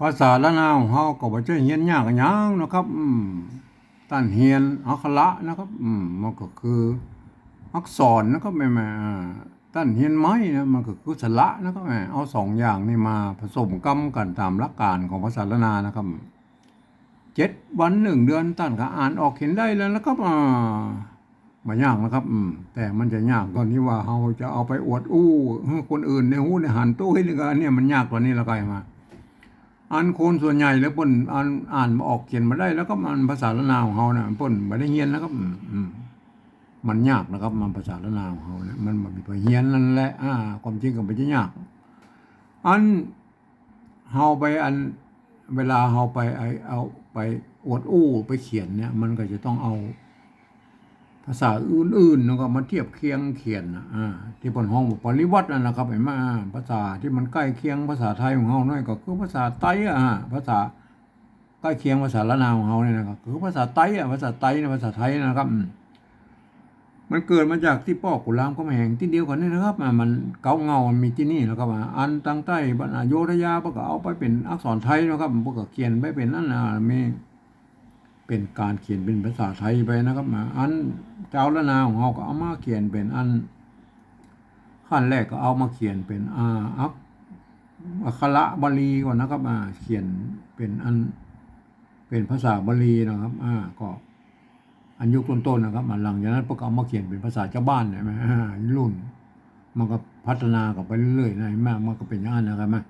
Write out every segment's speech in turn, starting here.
ภาษาละนาวของเฮาก็บ่ใช่เฮียนยากหยังนะครับ อืมต้านเฮียนอักขระนะครับ อืมมันก็คืออักษรนะครับแม่แม่ต้านเฮียนไม้นะมันก็คือสระนะครับแม่เอาสองอย่างนี่มาผสมกันกันตามหลักการของภาษาละนานะครับเจ็ดวันหนึ่งเดือนต้านก็อ่านออกเขียนได้แล้วนะครับอ่าบ่ยากนะครับ อืม แต่มันจะยากตอนที่ว่าเฮาจะเอาไปอวดอู้คนอื่นในหูในหันตู้ให้นี่ก็อันเนี้ยมันยากกว่านี้ล้วก็มา อ่านโคนส่วนใหญ่แล้วปิ้นอ่านอ่านมาออกเขียนมาได้ แล้วก็มันภาษาละนาวของเฮาน่ะปิ้นบ่ได้เรียนแล้วครับมันยากนะครับ มันภาษาละนาวของเฮาเนี่ยมันบ่มีไปเรียนนั่นแหละอ่าความจริงก็บ่ได้ยาก อันเฮาไปอันเวลาเฮาไปไอเอาไปอวดอู้ไปเขียนเนี่ย มันก็จะต้องเอา ภาษาอื่นๆนะครับมาเทียบเคียงเขียนนะอ่าที่เปิ้นฮ้องปริวัตินะครับไอ้มาภาษาที่มันใกล้เคียงภาษาไทยของเฮาหน่อยก็คือภาษาไต้อะอ่าภาษาใกล้เคียงภาษาละนาวของเฮาเนี่ยนะครับคือภาษาไต้อะภาษาไต้นะภาษาไทยนะครับ มันเกิดมาจากที่ป้อกุลามก็มาแห่งที่เดียวกันนี่นะครับมันเกาเงามันมีที่นี่แล้วก็ว่าอันตั้งใต้บรรณาโยธยาเพิ่นก็เอาไปเป็นอักษรไทยนะครับเพิ่นก็เขียนไปเป็นนั่นน่ะมี เป็นการเขียนเป็นภาษาไทยไปนะครับมาอันเจ้าละนาของเราก็เอามาเขียนเป็นอัน ขั้นแรกก็เอามาเขียนเป็นอาอักอักขระบาลีก่อนนะครับอ่าเขียนเป็นอันเป็นภาษาบาลีนะครับ อ่าก็อันยุคต้นๆนะครับมาหลังจากนั้นพวกเอามาเขียนเป็นภาษาชาวบ้านใช่ไหมอ่ารุ่น มันก็พัฒนากันไปเรื่อยๆนะมากมันก็เป็นอย่างนั้นนะครับมา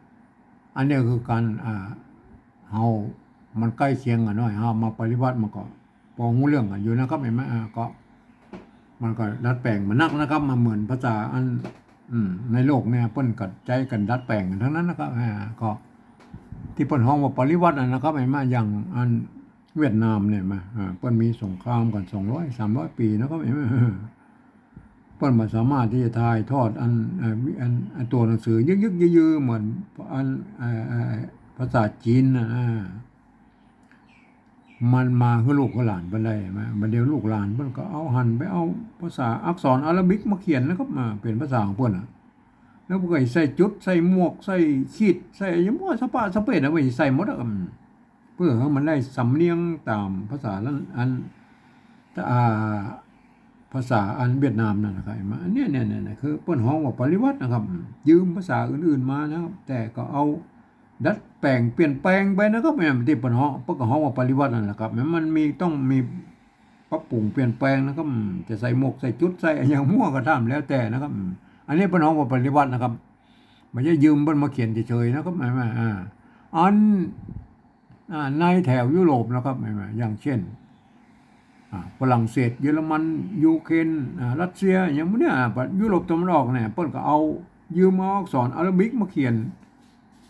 อันนี้คือการอ่าเฮา มันใกล้เคียงกันหน่อยฮะมาปฏิวัติมันก็พอหูเรื่องกันอยู่นะครับเห็นไหมอ่าก็ มันก็ดัดแปลงมันนักนะครับ มาเหมือนภาษาอันอืมในโลกเนี่ยเปิ้นกัดใจกันดัดแปลงกันทั้งนั้นนะครับอ่าก็ ที่เปิ้นฮ้องว่าปริวัตินั่นนะครับเห็นไหมอย่างอันเวียดนามเนี่ยมาอ่าเปิ้นมีสงครามกัน200 300ปีนะครับเห็นไหมเปิ้นบ่สามารถที่จะถ่ายทอดอันอันอันตัวหนังสือ ยึกๆยือเหมือนอันภาษาจีนนะอ่า มันมาคือลูกหลานเพิ่นได้มาบัดเดียวลูกหลานเพิ่นก็เอาหันไปเอาภาษาอักษรอารบิกมาเขียนนะครับมาเป็นภาษาของเพิ่นน่ะ แล้วเพิ่นก็ให้ใส่จุดใส่หมวกใส่ขีดใส่หยังบ่สปะสเปดเอาไว้ใส่หมดอะเพื่อให้มันได้สำเนียงตามภาษานั้นอันอ่าภาษาอันเวียดนามนั่นนะครับมาอันเนี้ยเนี่ยเนี่ยคือเพิ่นฮ้องว่าปริวัตินะครับ ยืมภาษาอื่นๆมานะครับ แต่ก็เอา ดัดแปลงเปลี่ยนแปลงไปนะครับแม่ที่ปิ้นฮ้องปิ้นก็ฮ้องว่าปริวัตินั่นแหละครับแม่มันมีต้องมีปรับปรุงเปลี่ยนแปลงนะครับจะใส่หมวกใส่จุดใส่อะไรอย่างมั่วก็ตามแล้วแต่นะครับ อันนี้ปิ้นฮ้องว่าปริวัตินะครับไม่ใช่ยืมเปิ้นมาเขียนเฉยๆนะครับแม่นอ่อันในแถวยุโรปนะครับแม่นอย่างเช่นฝรั่งเศส เยอรมันยูเครนรัสเซียอย่างพวกเนี้ยยุโรปตะวันออกเนี่ยเปิ้นก็เอายืมมาอักษรอารับิกมาเขียน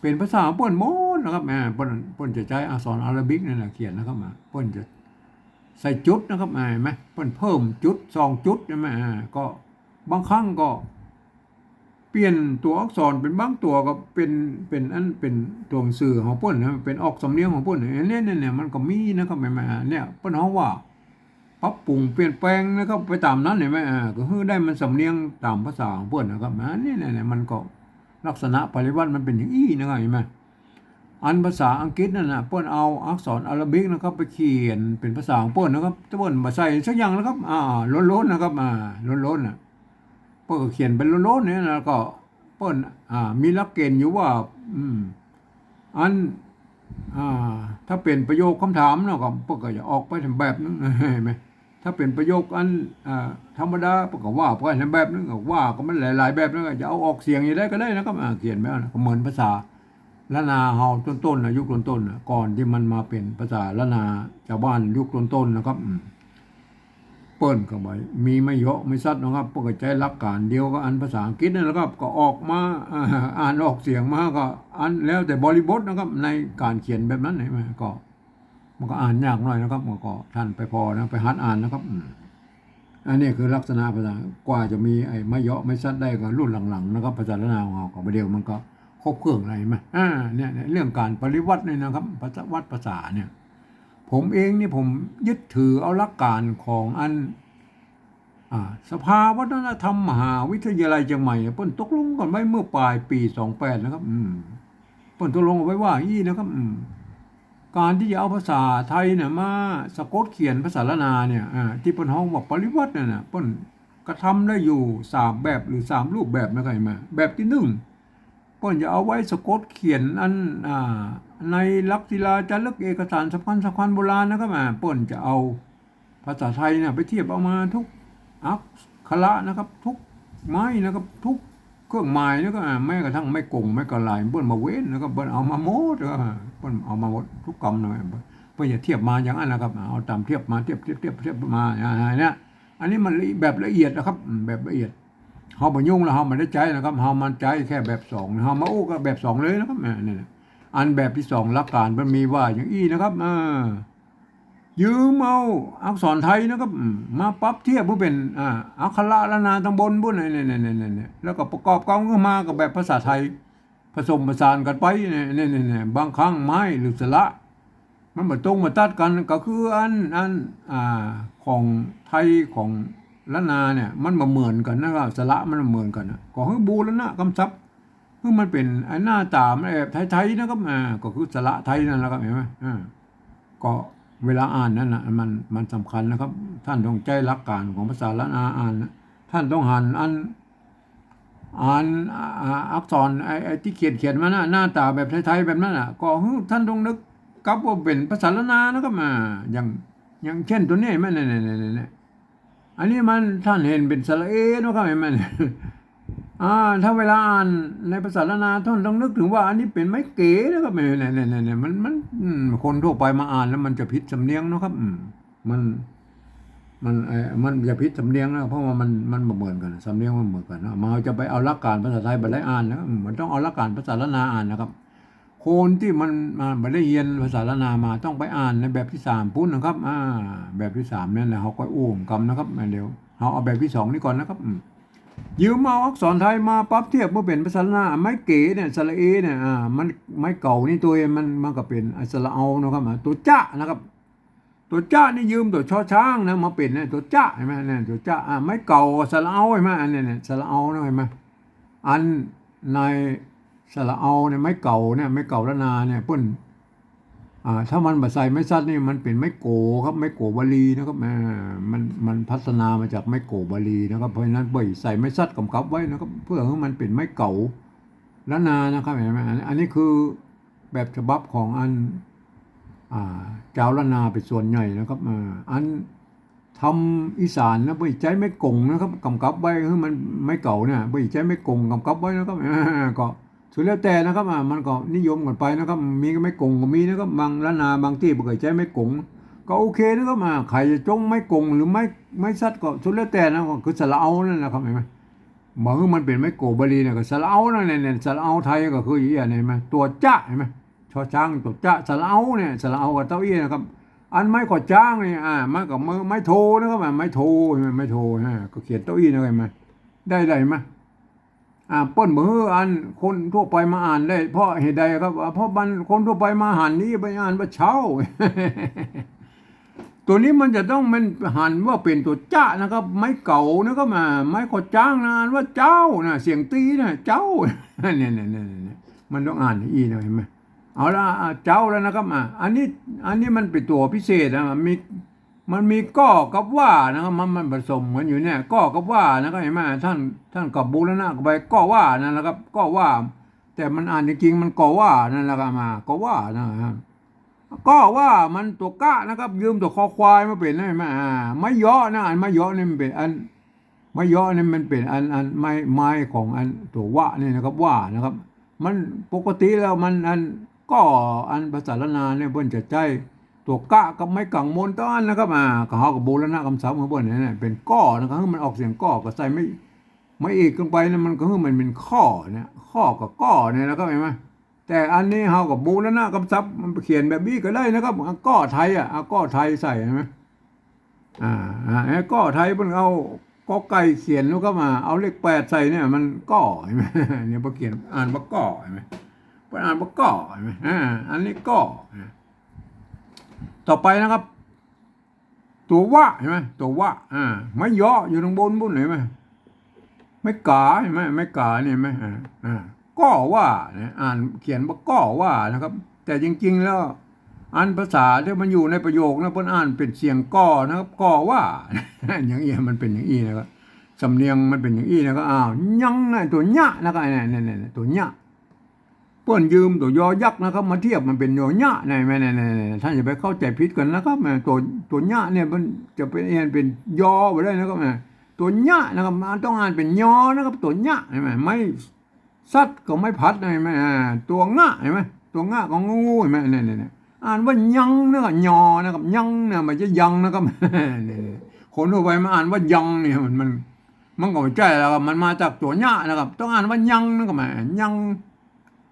เป็นภาษาปิ้นหมดนะครับแม่ปิ้นป้นจะใช้อักษรอาหรับิกนั่นแหละเขียนนะครับมาปิ้นจะใส่จุดนะครับแม่ไหมปิ้นเพิ่มจุดสองจุดใช่ไหมอ่าก็บางครั้งก็ เปลี่ยนตัวอักษรเป็นบางตัวก็เป็นเป็นอันเป็นตัวหนังสือของปิ้นนะเป็นออกสำเนียงของปิ้นอันนี้เนี่ยเนี่ยมันก็มีนะครับแม่ๆอ่าเนี่ยปิ้นเฮาว่าปรับปรุงเปลี่ยนแปลงนะครับไปตามนั้นเห็นไหมอ่าก็คือได้มันสำเนียงตามภาษาของเปิ้นนะครับอันนี้เนี่ยมันก็ ลักษณะปริวัติมันเป็นอย่างอี้นะครับเห็นไหมอันภาษาอังกฤษนั่นนะเปิ้นเอาอักษรอารับิกนะครับ ไปเขียนเป็นภาษาของเปิ้นนะครับเปิ้นมาใส่สักอย่างนะครับ อ่าล้นๆนะครับ อ่าล้นๆน่ะเปิ้นก็เขียนเป็นล้นๆเนี่ยแล้วก็เปิ้นอ่ามีหลักเกณฑ์อยู่ว่า อืม อันอ่าถ้าเป็นประโยคคำถามเนาะก็เปิ้นก็จะออกไปทำแบบนึงเห็นไหม ถ้าเป็นประโยคอันอธรรมดาเปิ้นก็ว่าไปทำแบบนึงก็ว่าก็มันหลายๆแบบนึงจะเอาออกเสียงอย่างได้ก็ได้นะครับอ่าเขียนไปก็เหมือนภาษาละนาเฮาต้นๆนะยุคต้นๆก่อนที่มันมาเป็นภาษาละนาชาวบ้านยุคต้นๆนะครับเปิ้นก็บ่มีไม่เยอะไม่ซัดนะครับเปิ้นก็ใช้หลักการเดียวกับอันภาษาอังกฤษนั่นแหละครับก็ออกมาอ่าอ่านออกเสียงมาก็ อันแล้วแต่บริบทนะครับในการเขียนแบบนั้นเห็นไหมก็ มันก็อ่านยากหน่อยนะครับมันก็ท่านไปพอนะไปหัดอ่านนะครับอันนี้คือลักษณะภาษากว่าจะมีไอ้ไม่เยอะไม่ซัดได้ก็รุ่นหลังๆนะครับภาษาละนาวของเราก็ประเดี๋ยวมันก็ครบเครื่องอะไรไหมอ่าเนี่ยเรื่องการปริวัติเนี่ยนะครับภาษาวัดภาษาเนี่ย ผมเองนี่ผมยึดถือเอาหลักการของอันอ่าสภาวัฒนธรรมมหาวิทยาลัยเชียงใหม่เพิ่นตกลงกันไว้เมื่อปลายปี28นะครับ อืมเปิ้นตกลงเอาไว้ว่าอย่างนี้นะครับ อืม การที่จะเอาภาษาไทยเนี่ยมาสะกดเขียนภาษาละนาเนี่ยที่เปิ้นฮ้องว่าปริวัติเนี่ยนะปนกระทำได้อยู่สามแบบหรือสามรูปแบบนะครับเห็นไหมแบบที่หนึ่งปนจะเอาไว้สะกดเขียนอันอในลักษิลาจารึกเอกสารสำคัญสำคัญโบราณนะครับอ่าปนจะเอาภาษาไทยเนี่ยไปเทียบเอามาทุกอักขระนะครับ ทุกไม้นะครับทุกเครื่องหมายนะครับอ่าแม้กระทั่งไม่กงไม่กระลายเปิ้นมาเว้นนะครับเปิ้นเอามาหมดเออเปิ้นเอามาหมดทุกกรรมเลยเปิ้นจะเทียบมาอย่างนั้นนะครับ เอาตามเทียบมาเทียบเทียบเทียบเทียบมาอย่างนี้อันนี้มันแบบละเอียดนะครับ แบบละเอียดเฮาบ่ยุ่งแล้วเฮามันได้ใจนะครับเฮามันใจแค่แบบสองเฮามาอู้ก็แบบสองเลยนะครับนี่อันแบบที่สองหลักการมันมีว่าอย่างอี้นะครับอ่ายืมเอาอักษรไทยนะครับมาปรับเทียบเพื่อเป็นอ่าอักขระละนาตำบลบุ่นนี่นี่นี่นี่แล้วก็ประกอบกันก็มากับแบบภาษาไทย ผสมผสานกันไปเนี่นี่นี่นี่บางครั้งไม้หรือสระมันมาตรงมาตัดกันก็คืออันอันอ่าของไทยของละนาเนี่ยมันมาเหมือนกันนะครับสระมันเหมือนกันนะก็คือบูรณะกำซับคือมันเป็นไอ้หน้าตามันแบบไทยๆนะครับอ่าก็คือสระไทยนั่นแหละครับเห็นไหมอ่าก็เวลาอ่านนั่นนะมันมันสำคัญนะครับ ท่านต้องใจหลักการของภาษาละนาอ่านนะท่านต้องหันอัน อ่านอักษรไอ้ที่เขียนเขียนมานะหน้าตาแบบไทยๆแบบนั้นอะ ก็ท่านต้องนึกกับว่าเป็นภาษาละนานะครับมาอย่างอย่างเช่นตัวนี้เห็นไหมเนี่ยเนี่ยเนี่ยเนี่ยอันนี้มันท่านเห็นเป็นสระเอนะครับเห็นไหมเนี่ยอ่าถ้าเวลาอ่านในภาษาละนาท่านต้องนึกถึงว่าอันนี้เป็นไม้เก๋นะครับเนี่ยเนี่ยเนี่ยเนี่ยมันมันคนทั่วไปมาอ่านแล้วมันจะผิดสำเนียงนะครับมัน มันเออมันจะพิษสำเนียงนะเพราะว่ามันมันเหมือนกันสำเนียงมันเหมือนกันนะมาจะไปเอาลักการภาษาไทยไปได้อ่านนะมันต้องเอาลักการภาษาละนาอ่านนะครับ คนที่มันมาไม่ได้เรียนภาษาละนามาต้องไปอ่านในแบบที่สามปุ้นนะครับ อ่า แบบที่สามนั่นแหละเขาก็อุ้มกำนะครับเดี๋ยวเขาเอาแบบที่สองนี่ก่อนนะครับอืมยืมเอาอักษรไทยมาปรับเทียบเมื่อเป็นภาษาละนาไม้เก๋เนี่ยสระเอเนี่ยอ่ามันไม้เก่านี่ตัวเองมันมันก็เป็นอัสระเอานะครับตัวจ้านะครับ ตัวจ้านี่ยืมตัวช่อช้างนะมาเป็นเนี่ยตัวจ้าเห็นไหมเนี่ยตัวจ้าอ่าไม่เก่าสระเอาเห็นไหมอันเนี้เนี่ยสระเอานะเห็นไหมอันในสระเอาเนี่ยไม่เก่าเนี่ยไม่เก่าละนาเนี่ยปิ้นอ่าถ้ามันบาใส่ไม่ซัดนี่มันเป็นไม่โกครับไม่โกบาลีนะครับอ่มันมันพัฒนามาจากไม่โกบาลีนะครับเพราะฉะนั้นเบ่ยใส่ไม่ซัดกำกับไว้นะครับเพื่อให้มันเป็นไม่เก่าละนานะครับเห็นไหมอันนี้คือแบบฉบับของอัน เจ้าละนาเป็นส่วนใหญ่นะครับอันทำอีสานนะไม่ใจไม่กงนะครับกำกับไว้คือมันไม่เก่าเนี่ยไม่ใจไม่กงกำกับไว้นะครับอ่าก็สุดแล้วแต่นะครับอ่ามันก็นิยมกันไปนะครับ มีก็ไม่กงก็มีนะครับบางละนาบางที่บ่เคยใจไม่กงก็โอเคนะครับอ่าใครจะจงไม่กงหรือไม่ไม่ซัดก็สุดแล้วแต่นะก็คือสละเอานั่นแหละครับเห็นไหมบางมันเป็นไม่โกบาลีเนี่ยก็สละเอานั่นเนี่ยเนี่ยสละเอาไทยก็คืออย่างนี้เห็นไหมตัวจ้าเห็นไหม ชอช้างตัวจ้าสระเอาเนี่ยสระเอากับเต้าอี้นะครับ อันไม้กอดจ้างเนี่ยอ่าไม้กับมือไม้โทนะครับอ่าไม้โทไม้โทฮะก็เขียนเต้าอี้นะเห็นไหมได้ไรไหมอ่าป้นมืออันคนทั่วไปมาอ่านได้ เพราะเหตุใดครับ เพราะบันคนทั่วไปมาหันนี้ไปอ่านว่าเช้า ตัวนี้มันจะต้องมันหันว่าเป็นตัวจ้านะครับ ไม้เก่านะครับมาไม้กอจ้างนะอ่านว่าเจ้านะเสียงตีนะเจ้าเนี่ยเนี่ยเนี่ยเนี่ยมันต้องอ่านอีนะเห็นไหม เอาละเจ้าแล้วนะครับอะอันนี้อันนี้มันเป็นตัวพิเศษนะมันมีมันมีก้อกับว่านะครับมันมันผสมกันอยู่เนี่ยก้อกับว่านะครับเห็นไหมท่านท่านกับบูรณะไปก้อว่านั่นแหละครับก้อว่า แต่มันอ่านจริงมันก่อว่านั่นแหละครับมาก่อว่านะครับก็ว่ามันตัวก้านะครับ ยืมตัวคอควายมาเป็นได้ไหมอ่าไม่ย่อนะอันไม่ย่อนี่มันเป็นอันไม่ย่อนี่มันเป็นอันอันไม้ไม้ของอันตัวว่านี่นะครับว่านะครับ มันปกติแล้วมันอัน ก็อันภาษาละนาเนี่ยเพิ่นจะใจตัวกะกับไม่กังมนต้อนนะครับอ่าก็เฮากับโบราณคำศัพท์ของเพิ่นเนี่ยเป็นก้อนะครับคือมันออกเสียงก้อก็ใส่ไม่ไม่เอกลงไปนะมันก็คือมันเป็นข้อเนี่ยข้อกับก้อเนี่ยนะครับเห็นไหมแต่อันนี้เฮากับโบราณคำศัพท์มันเขียนแบบนี้ก็ได้นะครับก้อไทยอะเอาก้อไทยใส่เห็นไหมอ่าอ่าไอ้ก้อไทยเพิ่นเอาก็ไก่เขียนแล้วก็มาเอาเลขแปดใส่เนี่ยมันก่อเห็นไหมเนี่ยพอเขียนอ่านว่าก่อเห็นไหม ออ่านว่าก็ออันนี้ก่อต่อไปนะครับ ตัวว่าเห็นไหมตัวว่าอ่าไม่ย่ออยู่ตรงบนบนเห็นไหมไม่กาเห็นไหมไม่กาเนี่ยไหมอ่าอ่าก็ว่านะอ่านเขียนว่าก็ว่านะครับ แต่จริง ๆ แล้วอ่านภาษาที่มันอยู่ในประโยคนะเพิ่นอ่านเป็นเสียงก็นะครับก็ว่าอย่างอี้มันเป็นอย่างอี้นะครับสำเนียงมันเป็นอย่างอี้นะครับอ้าวยังนะตัวหยะนะครับเนี่ยเนี่ยตัวหยะ เปิ้นยืมตัวยอยักษ์นะครับ มาเทียบมันเป็นยอหยะในแม่เนี่ยท่านอย่าไปเข้าใจผิดกันนะครับตัวตัวหยะเนี่ยมันจะเป็นเอ็นเป็นยอไปได้นะครับตัวหยะนะครับมันต้องอ่านเป็นยอนะครับ ตัวหยะใช่ไหมไม่สัตว์ก็ไม่พัดเห็นไหมตัวง่าเห็นไหมตัวง่าของงูเห็นไหมเนี่ยเนี่ยเนี่ยอ่านว่ายังนะครับยอนะครับยังเนี่ยมันจะยังนะครับคนทั่วไปมาอ่านว่ายังเนี่ยมันมันมันก็ไม่ใช่แล้วครับมันมาจากตัวง่านะครับ ต้องอ่านว่ายังนะครับแหมยัง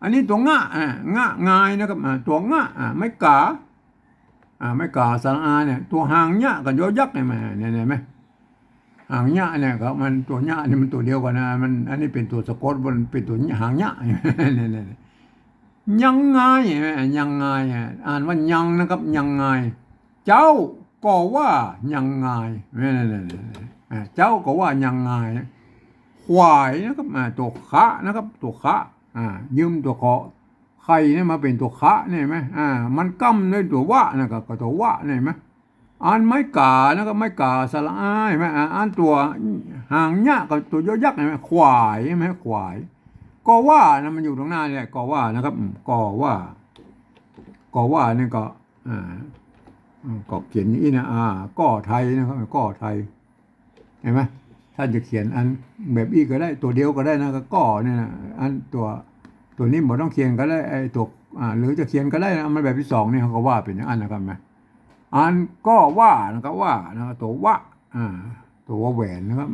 อันนี้ตัวง่าอ่าง่างายนะครับตัวง่าอ่าไม่กาอ่าไม่กาสรอาเนี่ยตัวหางเนี่ยกับยอยักษ์เนี่ยแหมเนี่ยเนี่ยไหมหางหญ้าเนี่ยครับมันตัวหญ้านี่มันตัวเดียวกันนะมันอันนี้เป็นตัวสะกดมันเป็นตัวหางหญ้าเนี่ยๆยังไงยังไงอ่านว่ายังนะครับยังไง เจ้าก็ว่ายังไงเนี่ยๆเจ้าก็ว่ายังไงควายนะครับอ่าตัวคะนะครับตัวคะ อ่ายืมตัวขอใครเนี่ยมาเป็นตัวคะเนี่ยไหมอ่ามันกั้มด้วยตัวว่านะครับก็ตัวว่าเนี่ยไหมอ่านไม่กานะครับไม่กาสละอายไหมอ่านตัวหางเนี้ยกับตัวยอยักษ์เห็นไหมควายใช่ไหมควายก็ว่านะมันอยู่ตรงหน้าเนี่ยก็ว่านะครับก็ว่าก็ว่านี่ก็อ่าก็เขียนอย่างนี้นะอ่าก็ไทยนะครับก็ไทยเห็นไหม ถ้าจะเขียนอันแบบอีกก็ได้ตัวเดียวก็ได้นะก็ก็เนี่ยนะอันตัวตัวนี้บ่ต้องเขียนก็ได้ไอ้ตัวอ่าหรือจะเขียนก็ได้นะมันแบบที่สองนี่เขาก็ว่าเป็นอย่างอันนะครับไหมอันก็ว่านะครับว่านะครับตัวว่าอ่าตัวว่าแหวนนะครับ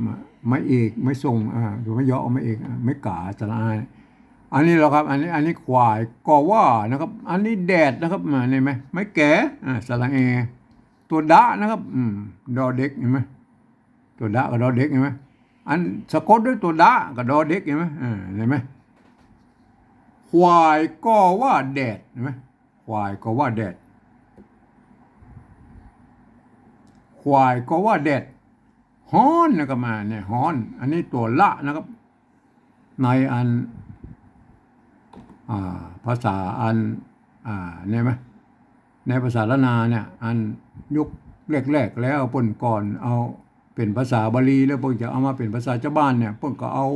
ไม่เอกไม่ทรงอ่าตัวไม่ย่อไม่เอกไม่กาสระอายอันนี้เหรอครับอันนี้อันนี้ควายก็ว่านะครับ อันนี้แดดนะครับมาเห็นไหมไม่แก่อ่าสระเอตัวดะนะครับอืมดอเด็กเห็นไหม ตัวดะกับดอเด็กเห็นไหมอันสะกดด้วยตัวดะกับดอเด็กเห็นไหมเห็นไหมควายก็ว่าแดดเห็นไหมควายก็ว่าแดดควายก็ว่าแดดฮ้อนนะครับมาเนี่ยฮ้อน อันนี้ตัวละนะครับ ในอันอ่าภาษาอันอ่าเนี่ยไหมในภาษาละนาเนี่ย อันยุคแรกๆแล้วเพิ่นก่อนเอา เป็นภาษาบาลีแล้วเพิ่นจะเอามาเป็นภาษาชาวบ้านเนี่ยเพิ่นก็เอา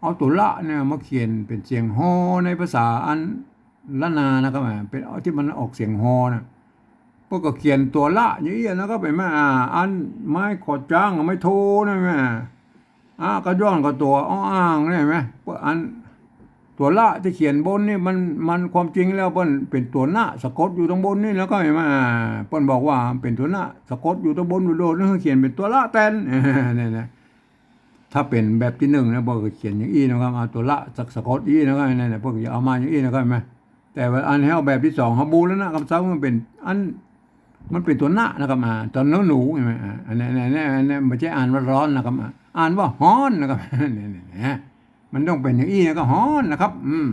เอาตัวละเนี่ยมาเขียนเป็นเสียงฮอในภาษาอันละนานะครับอ่เป็นเอาที่มันออกเสียงฮอนะพวกก็เขียนตัวละอย่างนี้นะครับเป็นแม่อันไม้ขอดจ้างไม่โทนะแม่อ่ากระย้อนก็ตัวอ้ออ่างนี่ไหมพวกอัน ตัวละที่เขียนบนนี่มันมันความจริงแล้วเปิ้นเป็นตัวหน้าสะกดอยู่ตรงบนนี่แล้วก็เห็นไหมาเปิ้นบอกว่าเป็นตัวหน้าสะกดอยู่ตรงบนโดดนั่นเขียนเป็นตัวละแตนเนี่ยนะถ้าเป็นแบบที่หนึ่งนะพวกเขียนอย่างอี้นะครับเอาตัวละสักสะกดอี้นะครับเนี่ยนะพวกจะเอามาอย่างอี้นะครับเห็นไหมแต่ว่าอันให้เอาแบบที่สองเขาบูแล้วนะคำสั่งมันเป็นอันมันเป็นตัวหน้านะครับอ่าตอนนูหนูใช่ไหมอันนี้อันนี้อันนี้ไม่ใช่อ่านว่าร้อนนะครับอ่าอ่านว่าฮ้อนนะครับนี่นี่ยเนี่ย มันต้องเป็นอย่างอี้นะก็ฮ้อนนะครับ อืม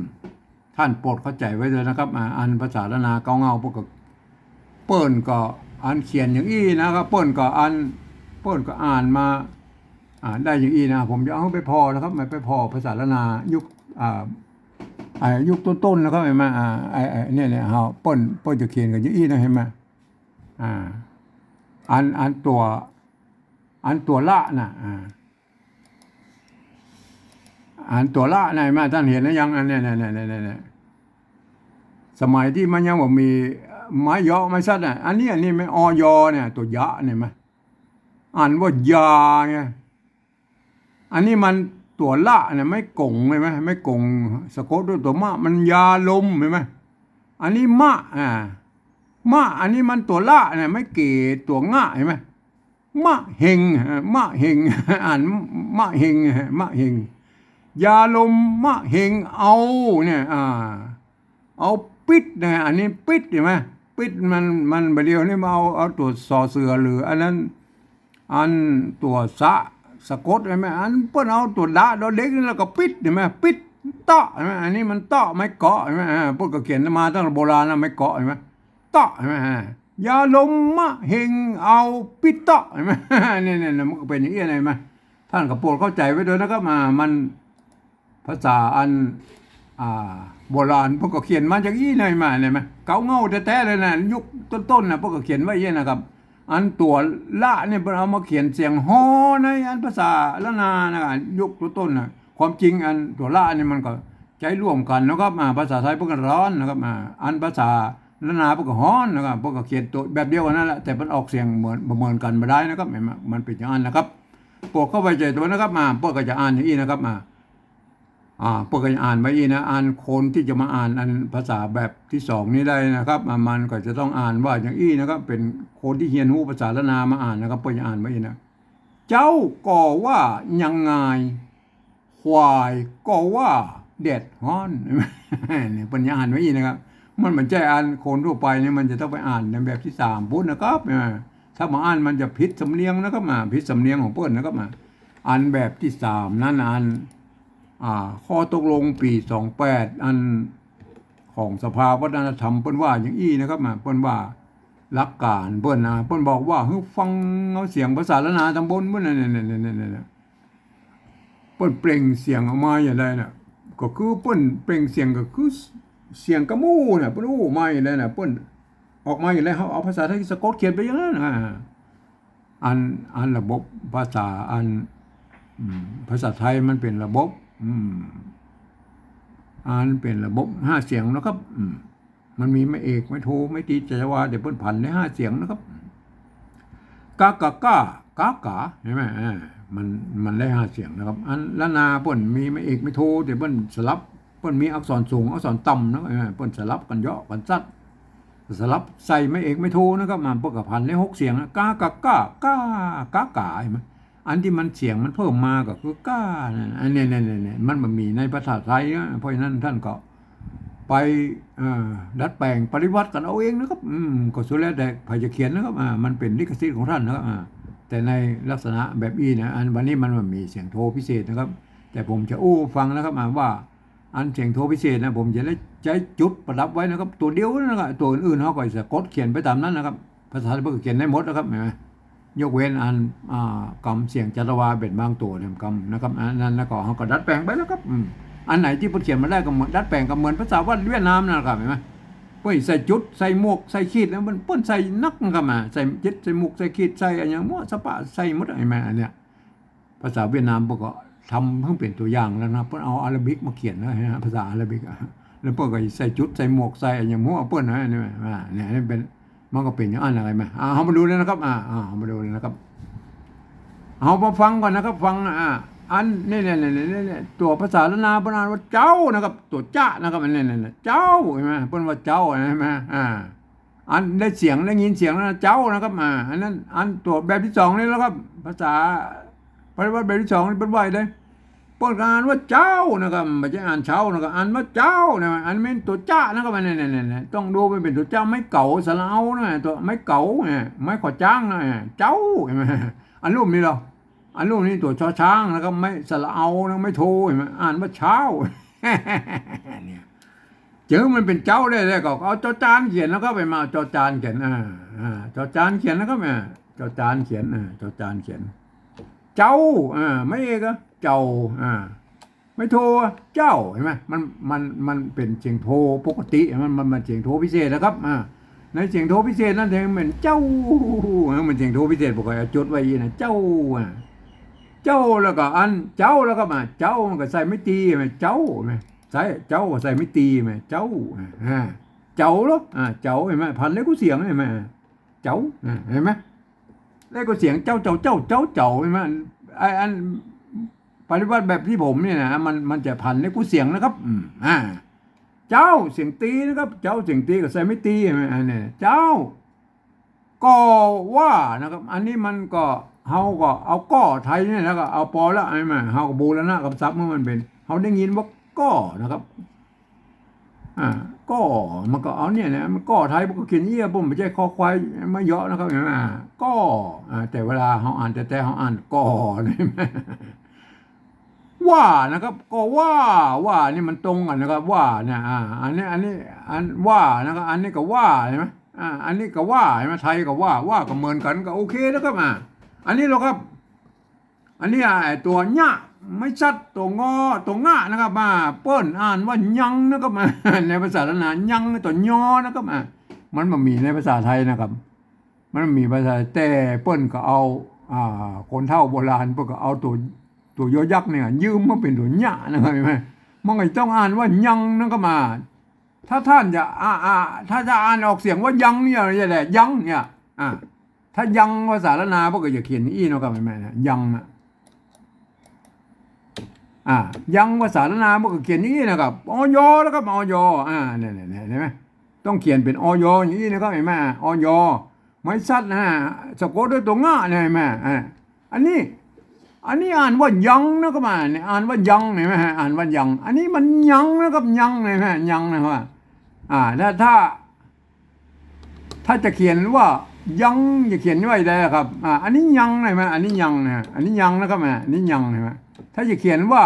ท่านโปรดเข้าใจไว้เลยนะครับอ่านภาษาละนาเกาเงาพวกก็เปิ้นก็อ่านเขียนอย่างอี้นะครับเปิ้นก็อ่านเปิ้นก็อ่านมา อ่านได้อย่างอี้นะ ผมจะเอาไปพอนะครับไม่ไปพอภาษาละนายุคอ่าอายุคต้นๆนะครับเห็นไหมอ่าไอ้ไอ้เนี่ยเนี่ยเฮาเปิ้นเปิ้นจะเขียนกันอย่างอี้นะเห็นไหมอ่าอันอันตัว อันตัวละนะอ่า อันตัวละไหนมาท่านเห็นนะยังอันเนี้ยเนี่ยเนี่ยเนี่ยเนี่ยสมัยที่มันยังบ่มีไม้ยอไม้สั้นอะอันนี้อันนี้ไม่ออยอเนี่ย ตัวยะเนี่ยไหมอ่านว่ายาไงอันนี้มันตัวละเนี่ยไม่กงใช่ไหมไม่กงสะกดด้วยตัวมะมันยาลมใช่ไหมอันนี้มะอ่ามะอันนี้มันตัวละเนี่ยไม่เกตตัวง่าเห็นไหมมะเฮงมะเฮงอ่านมะเฮงมะเฮง ยาลมมะเฮงเอาเนี่ยอ่าเอาปิดนะอันนี้ปิดเห็นไหมปิดมันมันไปเดียวนี่มาเอาเอาตัวสอเสือหรือ อันนั้นอันตัวสะสะกดเห็นไหมอันเพิ่อนเอาตัวดะดอเด็กนี่แล้วก็ปิดเห็นไหมปิดเตาะเห็นไหมอันนี้มันเตาะไม่เกาะเห็นไหมพวกก็เขียนมาตั้งแต่โบราณนะไม่เกาะเห็นไหมเตาะใช่ไหมยาลมมะเฮงเอาปิดเตาะใช่ไหมเนี่ยเนี่ยเนี่ยมันก็เป็นอย่างนี้ไหมท่านกับโปรดเข้าใจไว้ด้วยนะครับมามัน ภาษาอันอ่าโบราณพวกก็เขียนมาจากอี้หน่อยมาเนี่ยไหมเก่าเงาแท้ๆเลยนะยุคต้นๆนะพวกก็เขียนไว้เยอะนะครับ อันตัวละเนี่ยเพิ่นเอามาเขียนเสียงฮอในอันภาษาละนานะครับยุคต้นๆนะความจริงอันตัวละเนี่ยมันก็ใช้ร่วมกันนะครับอ่าภาษาไทยพวกก็ร้อนนะครับอ่าอันภาษาละนาพวกก็ฮ้อนนะครับพวกก็เขียนตัวแบบเดียวกันนั่นแหละแต่มันออกเสียงเหมือนเหมือนกันไม่ได้นะครับเห็มมันเป็นอย่างนั้นนะครับพวกเข้าไปใจตัวนะครับมาพวกก็จะอ่านอย่างนี้นะครับมา อ่าพวกกันอ่านไว้อีนะอ่านคนที่จะมาอ่านอันภาษาแบบที่สองนี้ได้นะครับ มันก็จะต้องอ่านว่าอย่างอี้นะครับ เป็นคนที่เรียนรู้ภาษาละนามาอ่านนะครับเพื่อจะอ่านไว้อีนะเจ้าก่อว่ายังไงควายก็ว่าเด็ดฮ้อนเนี่ยปัญญาอ่านไว้อีนะครับ มันเหมือนใจอ่านคนทั่วไปเนี่ยมันจะต้องไปอ่านในแบบที่สามพุทธนะครับถ้ามาอ่านมันจะพิษสำเนียงนะครับมาพิษสำเนียงของเพื่อนนะครับมาอ่านแบบที่สามนั้นอ่านอ่า ข้อตกลงปี 28 อันของสภาวัฒนธรรมเปิ้นว่าอย่างอี้นะครับมาเปิ้นว่าหลักการเปิ้นนะเปิ้นบอกว่าให้ฟังเอาเสียงภาษาละนาตำบลเปิ้นนั่นๆๆๆเปิ้นเปล่งเสียงออกมาอย่างไรน่ะก็คือเปิ้นเปล่งเสียงก็คือเสียงกระมูน่ะเปิ้นอู้มาอย่างไรน่ะเปิ้นออกมาอย่างไรเขาเอาภาษาไทยสะกดเขียนไปอย่างนั้นอ่าอันอันระบบภาษาอันภาษาไทยมันเป็นระบบ อืมอ่านเป็นระบบห้าเสียงนะครับ อืม มันมีไม่เอกไม่โทไม่ตีจะว่าเดี๋ยวเพิ่นผันในห้าเสียงนะครับกากากากากาเห็นไหมอ่ามันมันได้ห้าเสียงนะครับ อันละนาเพิ่นมีไม่เอกไม่โทเดี๋ยวเพิ่นสลับเพิ่นมีอักษรสูงอักษรต่ำนะเออเพิ่นสลับกันเยาะกันซัดสลับใส่ไม่เอกไม่โทนะครับมันพวกกับพันได้หกเสียงนะกากากากากากาเห็นไหม อันที่มันเสียงมันเพิ่มมาก็คือก้านะอันเนี้ยเนี่ยเนี่ยเนี่ยมันมันมีในภาษาไทยนะเพราะฉะนั้นท่านก็ไปดัดแปลงปริวัติกันเอาเองนะครับอืมก็สุดแล้วแต่ใครจะเขียนนะครับอ่ามันเป็นลิขสิทธิ์ของท่านนะครับอ่าแต่ในลักษณะแบบอีนะอันวันนี้มันมันมีเสียงโทพิเศษนะครับ แต่ผมจะอู้ฟังนะครับอ่าว่า อันเสียงโทพิเศษนะผมจะได้ใช้จุดประดับไว้นะครับ ตัวเดียวนะครับตัวอื่นๆเขาก็จะกดเขียนไปตามนั้นนะครับ ภาษาไทยก็เขียนได้หมดนะครับเห็นไหม ยกเว้นอันอ่ากำเสียงจัตวาเป็นบางตัวเนี่ยกำนะครับอันนั้นแล้วก็เขาก็ดัดแปลงไปแล้วครับอันไหนที่พิ่นเขียนมาได้ก็เหมือนดัดแปลงก็เหมือนภาษาว่าเวียดนามนั่นแหละครับเห็นไหมเพิ่ใส่จุดใส่หมวกใส่ขีดแล้วมันเพิ่นใส่นักนะครับมาใส่จิตใส่หมวกใส่ขีดใส่อะไรอย่างมั่วสปะใส่มดไอ้แม่อันเนี้ยภาษาเวียดนามพิ่นก็ทำเพิ่งเป็นตัวอย่างแล้วนะเพิ่นเอาอาราบิกมาเขียนนะฮะภาษาอาราบิกแล้วเพิ่นก็ใส่จุดใส่หมวกใส่อะไรอย่างมั่วเพิ่นนะเนี่ยอ่าเนี่ยเป็น มันก็เป็นอย่างอันอะไรมาอ่าเอามาดูเลยนะครับอ่าอ่าเอามาดูเลยนะครับ เอามาฟังก่อนนะครับ ฟังอ่าอันนี่เนี่ยเนี่ยเนี่ยตัวภาษาละนาพนานว่าเจ้านะครับ ตัวจ้านะครับอันนี้เนี่ยเจ้าเห็นไหมเพิ่นว่าเจ้าใช่ไหมอ่า อันได้เสียงได้ยินเสียงแล้วเจ้านะครับอ่าอันนั้นอันตัวแบบที่สองนี่แล้วครับ ภาษาปฏิวัติแบบที่สองนี่เป็นว่าได้ ปิดการว่าเจ้านะครับไม่ใช่อ่านเช้านะครับอ่านว่าเจ้านะอันเป็นตัวจ้านะครับเนี่ยเนี่ยต้องดูไปเป็นตัวเจ้าไม่เก่าสระเอานะตัวไม่เก่าเนี่ยไม่ขอจ้างนะเจ้าเห็นไหมอันรูปนี้เหรออันรูปนี้ตัวชอช้างนะครับไม่สระเอานะไม่โทเห็นไหมอ่านว่าเช้าเนี่ยเจอมันเป็นเจ้าได้เลยก็เอาจอจานเขียนแล้วก็ไปมาจอจานเขียนอ่าอ่าจอจานเขียนแล้วก็มาจอจานเขียนอ่าจอจานเขียน เจ้าอ่าไม่เอกเจ้าอ่าไม่โทเจ้าเห็นไหมมันมันมันเป็นเสียงโทปกติมันมันมันเสียงโทพิเศษนะครับอ่าในเสียงโทพิเศษนั่นเองเหมือนเจ้ามันเสียงโทพิเศษปกติจดไว้ยีนะเจ้าอะเจ้าแล้วก็อันเจ้าแล้วก็มา เจ้ามันก็ใส่ไม่ตีไหมเจ้าไหมใส่เจ้าใส่ไม่ตีไหมเจ้าอ่าเจ้าหรออ่าเจ้าเห็นไหมพันเล็กกูเสียงเห็นไหมเจ้าเห็นไหม เล็กกูเสียงเจ้าเจ้าเจ้าเจ้าเจ้าเห็นไหมไอ้อันปฏิบัติแบบที่ผมเนี่ยนะมันมันจะพันเล็กกูเสียงนะครับ อืมอ่า เจ้าเสียงตีนะครับ เจ้าเสียงตีก็ใส่ไม่ตีเห็นไหมอันนี้เจ้า ก็ว่านะครับ อันนี้มันก็เฮาก็เอาก้อไทยเนี่ยแล้วก็เอาปอละไอ้แม่เฮาก็บูรณะกับซับเมื่อมันเป็นเฮาได้ยินว่าก้อนะครับ อ่าก้อมันก็เอาเนี่ยนะมันก้อไทยมันก็เขียนเยี่ยปุ่มไม่ใช่คอควายไม่เยอะนะครับเห็นไหมก้ออ่าแต่เวลาเฮาอ่านแต่แต่เฮาอ่านก้อนี่ไหมว่านะครับ ก็ว่าว่านี่มันตรงกันนะครับ ว่าเนี่ยอ่าอันนี้อันนี้อันว่านะครับอันนี้ก็ว่าใช่ไหมอ่าอันนี้ก็ว่าใช่ไหมไทยก็ว่าว่าก็เหมือนกันก็โอเคนะครับอ่าอันนี้เราครับ อันนี้ไอ้ตัวหญ้า ไม่ชัดตัวงอตัวง่านะครับมาเปิ้นอ่านว่ายังนะครับมาในภาษาละนายังตัวยอนะครับมามันมามีในภาษาไทยนะครับ มันมีภาษาแต่เปิ้นก็เอาอ่าคนเฒ่าโบราณเปิ้นก็เอาตัวตัวยอยักษ์เนี่ยยืมมาเป็นตัวหญ้านะครับเห็นไหมมันก็ต้องอ่านว่ายังนะครับมา ถ้าท่านจะอ่าอ่าถ้าจะอ่านออกเสียงว่ายังเนี่ยอะไรแหละยังเนี่ยอ่าถ้ายังภาษาละนาเปิ้นก็จะเขียนอีเนะครับเห็นไหมนะยังอะ อ่ายังภาษาละนามก็เขียนอย่างนี้นะครับออยแล้วครับออยอ่าเนี่ยเนี่ยเนี่ยเห็นไหมต้องเขียนเป็นออยอย่างนี้นะครับเห็นไหมออยไม่ชัดนะฮะสะกดด้วยตัวง่าเนี่ยเห็นไหมอ่าอันนี้ อันนี้อ่านว่ายังนะครับอ่าเนี่ยอ่านว่ายังเห็นไหมฮะอ่านว่ายัง อันนี้มันยังนะครับยังเห็นไหมยังนะครับอ่าถ้าถ้า ถ้าจะเขียนว่ายังจะเขียนไว้ได้ครับอ่าอันนี้ยังเห็นไหมอันนี้ยังนะอันนี้ยังนะครับอ่าอันนี้ยังเห็นไหม ถ้าจะเขียนว่า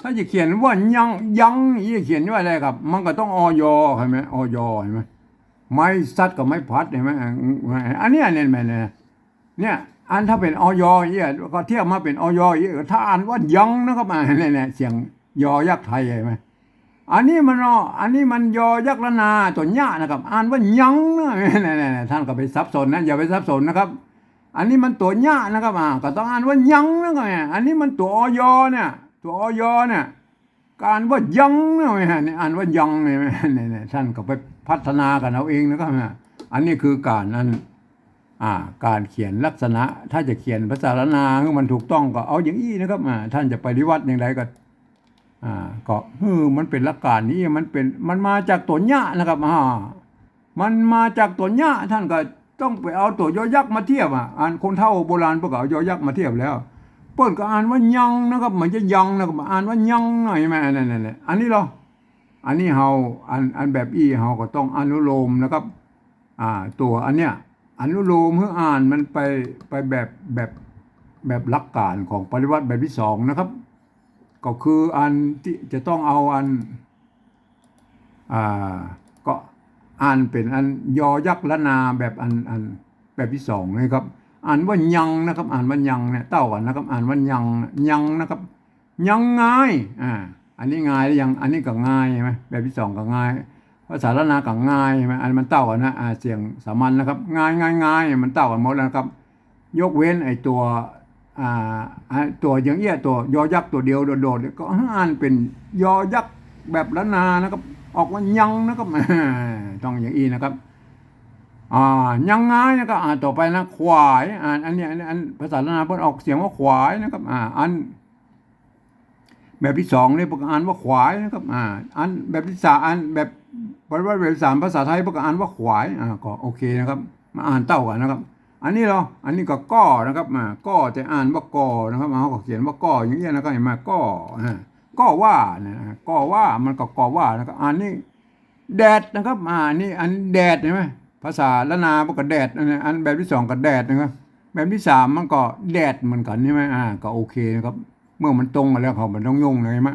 ถ้าจะเขียนว่ายังยังนี่จะเขียนว่าอะไรครับ มันก็ต้องออยเห็นไหมออยเห็นไหมไม้ซัดกับไม้พัดเห็นไหมอันนี้เนี่ยเนไหมเนี่ยเนี่ยอันถ้าเป็นออยเอี่ยก็เทียบมาเป็นออยเอี่ยถ้าอ่านว่ายังนะครับอ่าเนี่ยเนี่ยเสียงยอยักษ์ไทยเห็นไหมอันนี้มันอันนี้มันยอยักษ์ละนาตัวหญ้านะครับ อ่านว่ายังนะเนี่ยๆๆท่านก็ไปซับสนนะอย่าไปซับสนนะครับ อันนี้มันตัวหญ้านะครับอ่าก็ต้องอ่านว่ายังนะครับเนี่ยอันนี้มันตัวออยเนี่ย ตัวออยเนี่ยการว่ายังนะเนี่ยอ่านว่ายังเนี่ยเนี่ยท่านก็ไปพัฒนากันเอาเองนะครับเนี่ยอันนี้คือการนั้นอ่าการเขียนลักษณะ ถ้าจะเขียนภาษาละนาให้มันถูกต้องก็เอาอย่างนี้นะครับอ่าท่านจะไปฏิวัตอย่างไรก็อ่าก็เออมันเป็นหลักการนี้มันเป็นมันมาจากตัวหญ้านะครับอ่ามันมาจากตัวหญ้าท่านก็ ต้องไปเอาตัวยอยักษ์มาเทียบอะอ่านคนเท่าโบราณพวกเอายอยักษ์มาเทียบแล้วเปิ้นก็อ่านว่ายังนะครับเหมือนจะยังนะครับอ่านว่ายังหน่อยไหมนั่นนั่นแหละอันนี้เหรออันนี้เฮาอันอันแบบอีเฮาก็ต้องอนุโลมนะครับ อ่า ตัวอันเนี้ยอนุโลมเพื่ออ่านมันไปไปแบบแบบแบบหลักการของปริวัติแบบที่สองนะครับ ก็คืออันที่จะต้องเอาอันอ่าก็ อ่านเป็นอันยอยักษ์ละนาแบบอันอันแบบที่สองเลยครับ อ่านว่ายังนะครับ อ่านว่ายังเนี่ยเต้ากันนะครับ อ่านว่ายังยังนะครับ ยังง่ายอ่าอันนี้ง่ายแล้วยังอันนี้ก็ง่ายใช่ไหมแบบที่สองก็ง่ายภาษาละนาก็ง่ายใช่ไหมอันมันเต้ากันนะอ่าเสียงสามัญนะครับ ง่ายง่ายง่ายมันเต้ากันหมดแล้วนะครับ ยกเว้นไอ้ตัวอ่าอ่าตัวอย่างเงี้ยตัวยอยักษ์ตัวเดียวโดดๆเนี่ยก็อ่านเป็นยอยักษ์แบบละนานะครับ ออกว่ายังนะครับต้องอย่างอีนะครับ อ่ายังไงนะครับอ่าต่อไปนะควายอ่านอันนี้อันอันภาษาละนาพิ่นออกเสียงว่าควายนะครับ อ่า อัน แบบที่สองเนี่ยเพิ่นอ่านว่าควายนะครับ อ่า อันแบบที่สามอันแบบปริวัติแบบที่สามภาษาไทยเพิ่นอ่านว่าควายอ่าก็โอเคนะครับ มาอ่านเต้ากันนะครับ อันนี้เหรออันนี้ก็ก้อนะครับมาก้อจะอ่านว่าก้อนะครับเขาก็เขียนว่าก้ออย่างเงี้ยนะครับเห็นไหมก้ออ่า ก้อว่านะก้อว่ามันก็ก้อว่านะครับอันนี้แดดนะครับอ่านี่อันแดดเห็นไหมภาษาละนามันก็แดดอันนี้อันแบบที่สองก็แดดนะครับแบบที่สามมันก็แดดเหมือนกันใช่ไหมอ่าก็โอเคนะครับ เมื่อมันตรงกันแล้วเขามันต้องยุ่งเลยใช่ไหม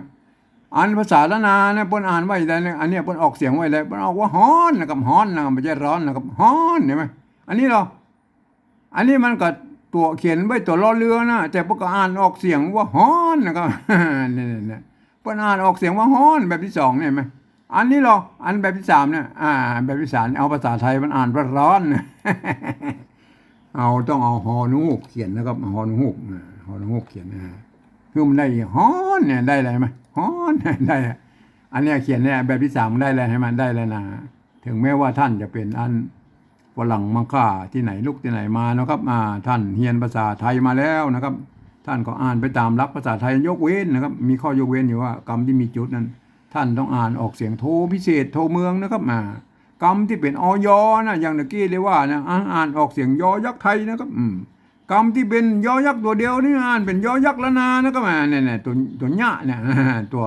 อันภาษาละนาเนี่ยเปิ้นอ่านไว้ได้เนี่ยอันเนี้ยเปิ้นออกเสียงไว้เลยเปิ้นออกว่าฮ้อนนะครับฮ้อนนะครับไม่ใช่ร้อนนะครับฮ้อนเห็นไหมอันนี้เหรออันนี้มันก็ ตัวเขียนไว้ตัวล้อเรือนะแต่พวกก็อ่านออกเสียงว่าฮ้อนนะครับเนี่ยเนี่ยเพิ่นอ่านออกเสียงว่าฮ้อนแบบที่สองเนี่ยไหมอันนี้หรออันแบบที่สามเนี่ยอ่า แบบที่สามเอาภาษาไทยมันอ่านว่าร้อนเอาต้องเอาฮอนูกเขียนนะครับฮอนูกฮอนูกเขียนนะคือมันได้ฮ้อนเนี่ยได้อะไรไหมฮ้อนได้อะอันนี้เขียนเนี่ยแบบที่สามได้แล้วให้มันได้แล้วนะถึงแม้ว่าท่านจะเป็นอัน ฝรั่งมังค่าที่ไหนลูกที่ไหนมานะครับอ่าท่านเรียนภาษาไทยมาแล้วนะครับ ท่านก็อ่านไปตามหลักภาษาไทยยกเว้นนะครับ มีข้อยกเว้นอยู่ว่ากรรมที่มีจุดนั้น ท่านต้องอ่านออกเสียงโทพิเศษโทเมืองนะครับอ่ากรรมที่เป็นออยนะอย่างเมื่อกี้เลยว่านะอ่านออกเสียงยอยักษ์ไทยนะครับอืมกรรมที่เป็นยอยักษ์ตัวเดียวนี่อ่านเป็นยอยักษ์ละนานะครับอ่าเนี่ยเนี่ยตัวตัวหยะเนี่ยตัว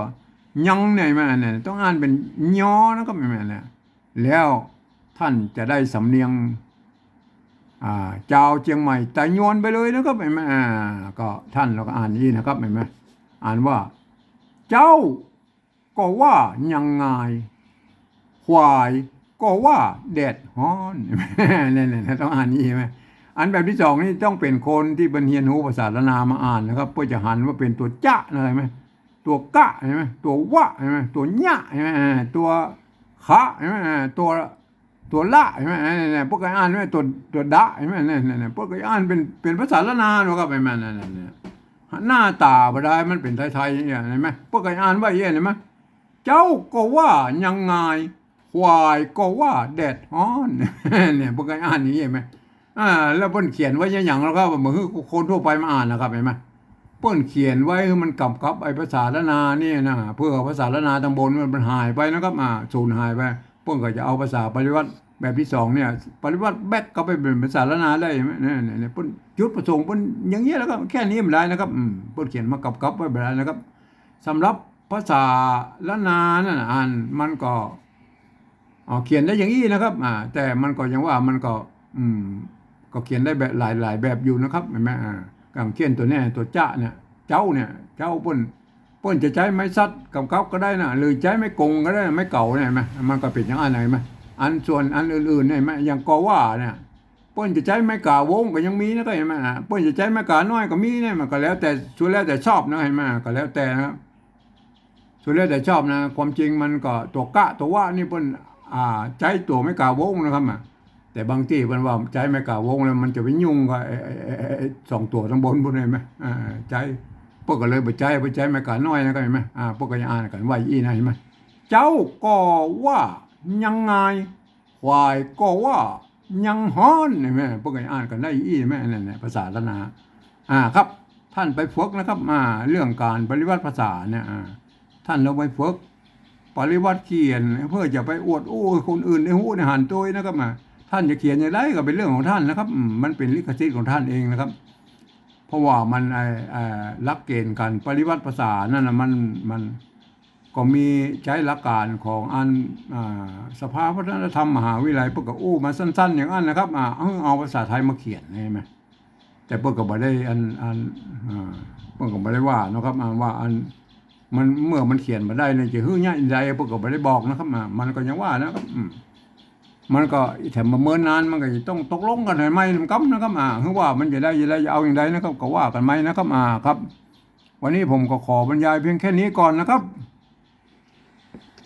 ยังเนี่ยมาเนี่ยต้องอ่านเป็นยอนะครับม่เนี่ยแล้ว ท่านจะได้สำเนียงเจ้าเชียงใหม่แต่ยวนไปเลยนะครับเห็นไหมอ่าก็ท่านเราก็อ่านนี้นะครับเห็นไหมอ่านว่า เจ้าก็ว่ายังไงควายก็ว่าแดดฮ้อนเนี่ยเนี่ยต้องอ่านนี้ใช่ไหมอันแบบที่สองนี่ต้องเป็นคนที่เป็นเฮียนหูภาษาละนามาอ่านนะครับ เพื่อจะหันว่าเป็นตัวจะอะไรไหมตัวกะใช่ไหมตัววะใช่ไหมตัวญะใช่ไหมตัวคะใช่ไหมตัว ตัวละใช่ไหมเนี่ยพวกก็อ่านว่ตัวตัวดะใช่ไหมเนี่ยเนี่ยพวกก็อ่านเป็นเป็นภาษาละนาเนอะครับไอ้แม่นั่นนั่นเนี่ยหน้าตาบ่ได้มันเป็นไทยๆอย่างเห็นไหมพวกก็อ่านว่าอย่างนี้เห็นไหมเจ้าก็ว่ายังไงควายก็ว่าแดดฮ้อนเนี่ยพวกกันอ่านอย่างนี้เห็นไหมอ่าแล้วเพิ่นเขียนไว้อย่างแล้วก็เหมือนคนทั่วไปมาอ่านนะครับเห็นไหมเพิ่นเขียนไว้มันกำกับไอ้ภาษาละนานี่นะเพื่อภาษาละนาตำบลมันหายไปนะครับอ่าสูญหายไป พิ่นก็จะเอาภาษาปริวัติแบบที่สองเนี่ย ปริวัติแบกก็ไปเป็นภาษาละนาได้เนไหมเนี่ยเนี่ยเนี่ยเพิ่นจุดประสงค์เพิ่นอย่างเงี้ยแล้วก็แค่นี้ไม่ได้นะครับเพิ่นเขียนมากำกับไว้ไม่ได้นะครับสำหรับภาษาละนานั่นอ่านมันก็อ๋อเขียนได้อย่างนี้นะครับ อ่า แต่มันก็ยังว่ามันก็ อืม ก็เขียนได้แบบหลายหลายแบบอยู่นะครับเห็นไหมอ่ากางเขียนตัวเนี้ยตัวจ้าเนี่ย เจ้าเนี่ย เจ้าเปิ้น เปิ้นจะใช้ไม้ซัดกำกับก็ได้นะหรือใช้ไม้กงก็ได้ไม้เก่าเนี่ยไหมมันก็เป็นอย่างอันไหนไหมอันส่วนอันอื่นๆเนี่ยไหมอย่างกอว่าเนี่ยเปิ้นจะใช้ไม้กาวงก็ยังมีนะก็เห็นไหมอะเปิ้นจะใช้ไม้กาน้อยก็มีเนี่ยมันก็แล้วแต่ส่วนแล้วแต่ชอบนะเห็นไหมก็แล้วแต่นะครับส่วนแล้วแต่ชอบนะ ความจริงมันก็ตัวกะตัวว่านี่เพิ่นอ่าใจตัวไม่กาวงนะครับอะแต่บางที่เพิ่นว่าใจไม่กาวงแล้วมันจะไปยุ่งกับสองตัวข้งบนพวกนี้ไหมอ่าใจ พวกก็เลยปใจไปใจไม่กาน้อยนะก็เห็นไหมอ่าพวกก็ยังอ่านกันว่าอีนะเห็นไหมเจ้าก็ว่ายังไงควายก็ว่ายังฮ้อนเห็นไหมพวกก็ยังอ่านกันได้อีไหมนั่นแหละภาษาละนาอ่าครับ ท่านไปฝึกนะครับมาเรื่องการปริวัติภาษาเนี่ยอ่าท่านเราไปฝึกปริวัติเขียน เพื่อจะไปอวดโอ้คนอื่นในหูในหันตัวนะครับมาท่านจะเขียนอย่างไรก็เป็นเรื่องของท่านนะครับมมันเป็นลิขสิทธิ์ของท่านเองนะครับ เพราะว่ามันไอ้ลักเกณฑ์การปริวัติภาษานั่นนะมันมันก็มีใช้หลักการของอันอสภาวัฒนธรรมมหาวิทยาลัยพวกก็อู้มาสั้น ๆ อย่างนั้นนะครับอ่าเอาเอาภาษาไทยมาเขียนใช่ไหมแต่พวกก็บ่ได้อันอันอ่าพวกก็บ่ได้ว่านะครับอ่าว่าอันมันเมื่อมันเขียนมาได้เนี่ยจะฮื้อง่ายใดพวกก็ไม่ได้บอกนะครับมันก็ยังว่านะครับอื มันก็แถมมาเมินนานมันก็จะต้องตกลงกันให้ไหมนำกับนะครับอ่าคือว่ามันจะได้จะได้จะเอาอย่างไรนะครับ ก็ว่ากันไหมนะครับอ่าครับ วันนี้ผมก็ขอบรรยายเพียงแค่นี้ก่อนนะครับ